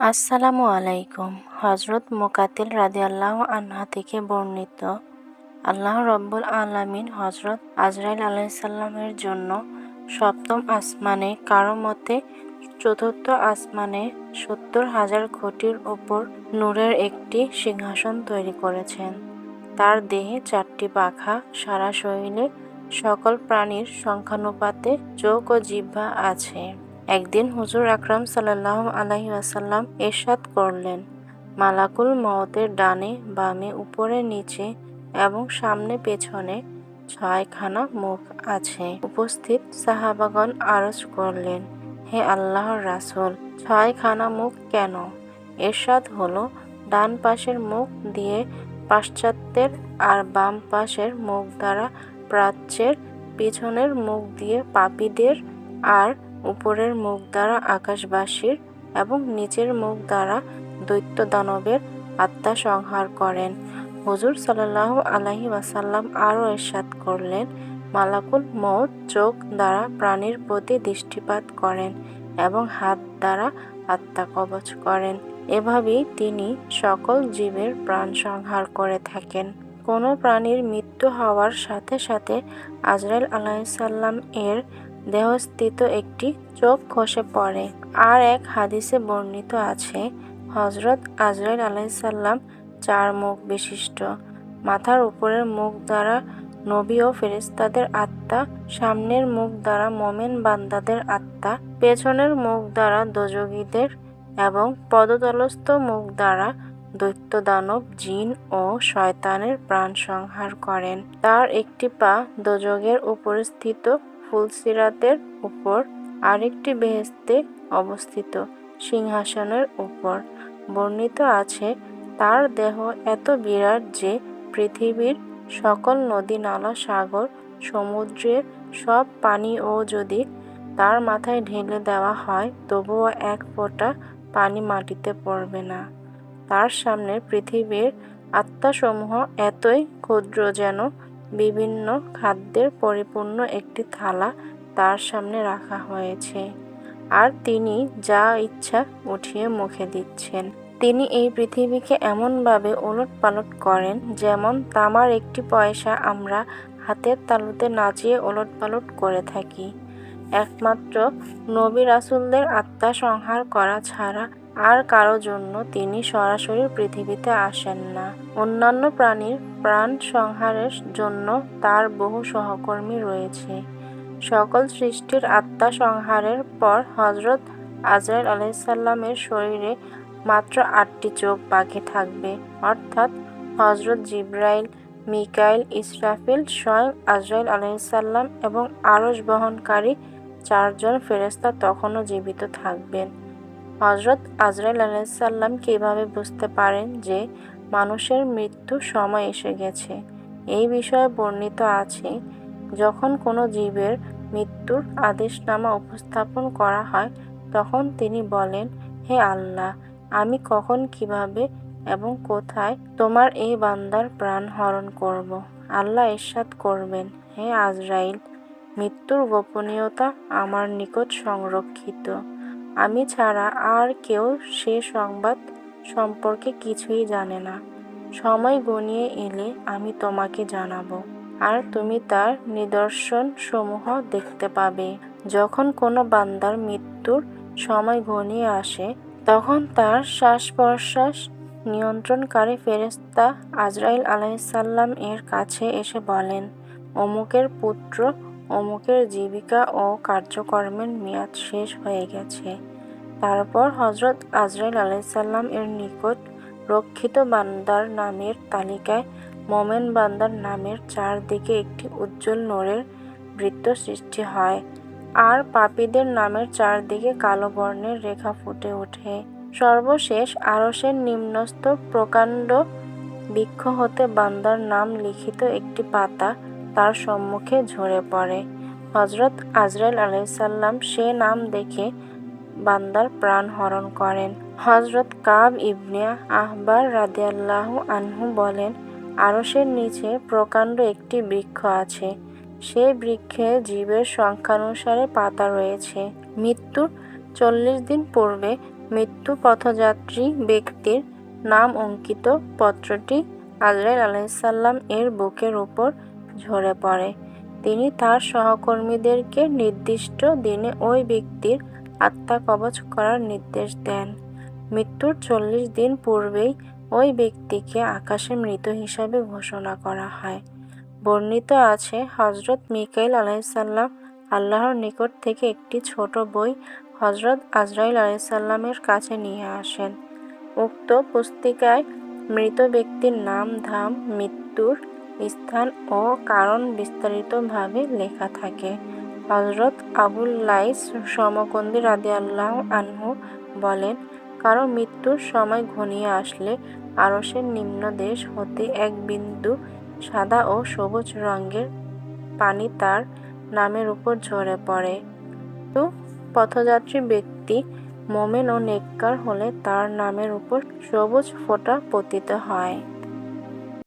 আসসালামু আলাইকুম। হজরত মোকাতিল রাদে আল্লাহ আনহা থেকে বর্ণিত আল্লাহ রব্বুল আলামিন হজরত আজরাইল আলাইসাল্লামের জন্য সপ্তম আসমানে, কারও মতে চতুর্থ আসমানে সত্তর হাজার কোটির ওপর নূরের একটি সিংহাসন তৈরি করেছেন। তার দেহে চারটি পাখা, সারা শরীরে সকল প্রাণীর সংখ্যানুপাতে চোখ ও জিহ্বা আছে। একদিন হুজুর আকরাম সাল্লাহ আলাহি আসাল্লাম এরশাদ করলেন। মালাকুল মওতের ডানে, বামে, উপরে, নিচে এবং সামনে পেছনে ছয়খানা মুখ আছে। উপস্থিত সাহাবাগণ আরজ করলেন, হে আল্লাহর রাসূল, ছয়খানা মুখ কেন? এরশাদ হলো, ডান পাশের মুখ দিয়ে পাশ্চাত্যের আর বাম পাশের মুখ দ্বারা প্রাচ্যের পিছনের মুখ দিয়ে পাপীদের আর উপরের মুখ দ্বারা আকাশবাসীর এবং নিচের মুখ দ্বারা দৈত্য দানবের আত্মা সংহার করেন। হুজুর সাল্লাহ আলাহি ওয়াসাল্লাম আরও এরশাদ করলেন, মালাকুল মৌত চোখ দ্বারা প্রাণীর প্রতি দৃষ্টিপাত করেন এবং হাত দ্বারা আত্মা কবচ করেন। এভাবেই তিনি সকল জীবের প্রাণ সংহার করে থাকেন। কোনো প্রাণীর মৃত্যু হওয়ার সাথে সাথে আজরাইল আলাইসাল্লাম এর দেহস্থিত একটি চোখ খসে পড়ে। আর এক হাদিসে বর্ণিত আছে হজরত আজরাইল আলাইসাল্লাম চার মুখ বিশিষ্ট। মাথার উপরের মুখ দ্বারা নবী ও ফেরেস্তাদের আত্মা, সামনের মুখ দ্বারা মোমেন বান্দাদের আত্মা, পেছনের মুখ দ্বারা দোজগীদের এবং পদতলস্থ মুখ দ্বারা দৈত্য দানব জিন ও শয়তানের প্রাণ সংহার করেন। তার একটি পা দোজগের উপরে স্থিত ফুলসিরাতের উপর আরেকটি বেহেস্তে অবস্থিত সিংহাসনের উপর বর্ণিত আছে, তার দেহ এত বিরাট যে পৃথিবীর সকল নদী, নালা, সাগর সমুদ্রের সব পানিও যদি তার মাথায় ঢেলে দেওয়া হয়, তবুও এক ফোঁটা পানি মাটিতে পড়বে না। তার সামনে পৃথিবীর আত্মাসমূহ এতই ক্ষুদ্র যেন বিভিন্ন খাদ্যের পরিপূর্ণ একটি থালা তার সামনে রাখা হয়েছে। আর তিনি যা ইচ্ছা উঠিয়ে মুখে দিচ্ছেন। তিনি এই পৃথিবীকে এমনভাবে ওলট পালট করেন যেমন তামার একটি পয়সা আমরা হাতের তালুতে নাচিয়ে ওলট পালট করে থাকি। একমাত্র নবী রাসুলদের আত্মা সংহার করা ছাড়া আর কারও জন্য তিনি সরাসরি পৃথিবীতে আসেন না। অন্যান্য প্রাণীর প্রাণ সংহারের জন্য তার বহু সহকর্মী রয়েছে। সকল সৃষ্টির আত্মা সংহারের পর হজরত আজরাইল আলাইসাল্লামের শরীরে মাত্র আটটি চোখ বাকি থাকবে। অর্থাৎ হজরত জিব্রাইল, মিকাইল, ইসরাফিল, স্বয়ং আজরাইল আলাইসাল্লাম এবং আরস বহনকারী চারজন ফেরেস্তা তখনও জীবিত থাকবেন। হজরত আজরাইল আলাইসাল্লাম কীভাবে বুঝতে পারেন যে মানুষের মৃত্যু সময় এসে গেছে এই বিষয়ে বর্ণিত আছে, যখন কোনো জীবের মৃত্যুর আদেশনামা উপস্থাপন করা হয়, তখন তিনি বলেন, হে আল্লাহ, আমি কখন, কীভাবে এবং কোথায় তোমার এই বান্দার প্রাণ হরণ করব। আল্লাহ ইরশাদ করবেন, হে আজরাইল, মৃত্যুর গোপনীয়তা আমার নিকট সংরক্ষিত আমি ছাড়া আর কেউ সে সংবাদ সম্পর্কে কিছুই জানে না। সময় গনিয়ে এলে আমি তোমাকে জানাব, আর তুমি তার নিদর্শন সমূহ দেখতে পাবে। যখন কোনো বান্দার মৃত্যুর সময় ঘনিয়ে আসে, তখন তার শ্বাস প্রশ্বাস নিয়ন্ত্রণকারী ফেরেস্তা আজরাইল আলাইসাল্লাম এর কাছে এসে বলেন, অমুকের পুত্র অমুকের জীবিকা ও কার্যকর্মের মেয়াদ শেষ হয়ে গেছে। তারপর হজরত আজরাইল আলাইসাল্লাম এর নিকট রক্ষিত বান্দার নামের তালিকায় মোমেন বান্দার নামের চারদিকে একটি উজ্জ্বল নোরের বৃত্ত সৃষ্টি হয়। আর পাপীদের নামের চারদিকে কালো বর্ণের রেখা ফুটে ওঠে। সর্বশেষ আরসের নিম্নস্থ প্রকাণ্ড বৃক্ষ হতে বান্দার নাম লিখিত একটি পাতা তার সম্মুখে ঝরে পড়ে। হজরত আজরাইল আলাইসাল্লাম সে নাম দেখে বান্দার প্রাণ হরণ করেন। হজরত কাব ইবনে আহবার রাদিয়াল্লাহু আনহু বলেন আরসের নিচে প্রকাণ্ড একটি বৃক্ষ আছে। সেই বৃক্ষে জীবের সংখ্যানুসারে পাতা রয়েছে। মৃত্যুর চল্লিশ দিন পূর্বে মৃত্যু পথযাত্রী ব্যক্তির নাম অঙ্কিত পত্রটি আজরাইল আলাইসাল্লাম এর বুকের উপর ঝরে পড়ে। তিনি তার সহকর্মীদেরকে নির্দিষ্ট দিনে ওই ব্যক্তির আত্মা কবচ করার নির্দেশ দেন। মৃত্যুর চল্লিশ দিন পূর্বেই ওই ব্যক্তিকে আকাশে মৃত হিসাবে ঘোষণা করা হয়। বর্ণিত আছে হজরত মিকাইল আলাইসাল্লাম আল্লাহর নিকট থেকে একটি ছোট বই হজরত আজরাইল আলাইসাল্লামের কাছে নিয়ে আসেন। উক্ত পুস্তিকায় মৃত ব্যক্তির নাম, ধাম, মৃত্যুর স্থান ও কারণ বিস্তারিতভাবে লেখা থাকে। হজরত আবুল লাইস সমকন্দি রাদি আল্লাহ আনহু বলেন, কারও মৃত্যুর সময় ঘনিয়ে আসলে আরসের নিম্ন দেশ হতে এক বিন্দু সাদা ও সবুজ রঙের পানি তার নামের উপর ঝরে পড়ে। তো পথযাত্রী ব্যক্তি মোমেন ও নেককার হলে তার নামের উপর সবুজ ফোঁটা পতিত হয়।